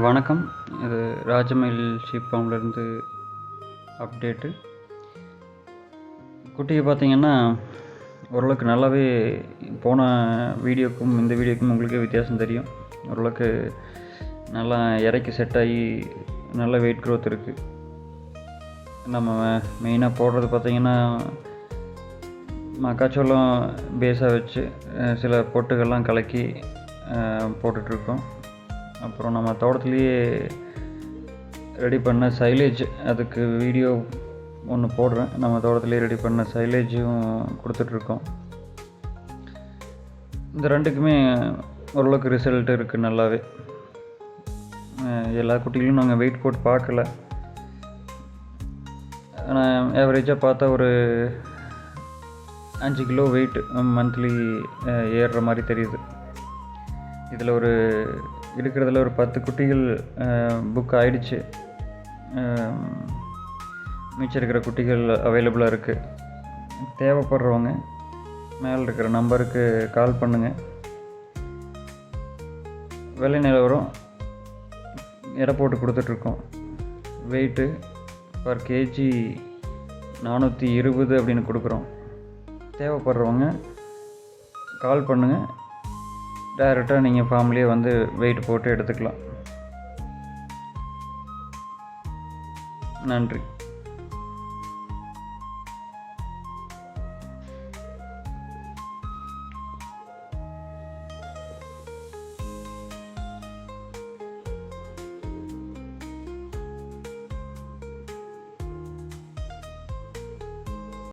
வணக்கம். இது ராஜமயில் sheep ஃபார்ம்லேருந்து update. குட்டியை பார்த்தீங்கன்னா ஓரளவுக்கு நல்லாவே போன வீடியோக்கும் இந்த வீடியோக்கும் உங்களுக்கே வித்தியாசம் தெரியும். ஓரளவுக்கு நல்லா இறக்கி செட் ஆகி நல்ல வெயிட் க்ரோத் இருக்குது நம்ம மெயினாக போடுறது பார்த்திங்கன்னா மக்காச்சோளம் பேஸாக வச்சு சில பொட்டுகள்லாம் கலக்கி போட்டுட்ருக்கோம். அப்புறம் நம்ம தோட்டத்துலேயே ரெடி பண்ண சைலேஜ் அதுக்கு வீடியோ ஒன்று போடுறேன். நம்ம தோட்டத்துலேயே ரெடி பண்ண சைலேஜும் கொடுத்துட்ருக்கோம். இந்த ரெண்டுக்குமே ஓரளவுக்கு ரிசல்ட் இருக்குது நல்லாவே. எல்லா குட்டிகளும் நாங்கள் வெயிட் போட்டு பார்க்கல. ஆனால் ஆவரேஜாக பார்த்தா ஒரு அஞ்சு கிலோ வெயிட் மந்த்லி ஏறுற மாதிரி தெரியுது. இதில் ஒரு இருக்கிறதுல ஒரு பத்து குட்டிகள் புக் ஆயிடுச்சு. மிச்சம் இருக்கிற குட்டிகள் அவைலபிளாக இருக்குது தேவைப்படுறவங்க மேலே இருக்கிற நம்பருக்கு கால் பண்ணுங்கள் விலை நிலவரம் எடை போட்டு கொடுத்துட்ருக்கோம். வெயிட்டு பர் கேஜி நானூற்றி இருபது அப்படின்னு கொடுக்குறோம். தேவைப்படுறவங்க கால் பண்ணுங்கள் டைரெக்டாக நீங்கள் ஃபார்ம்லேயே வந்து வெயிட் போட்டு எடுத்துக்கலாம். நன்றி.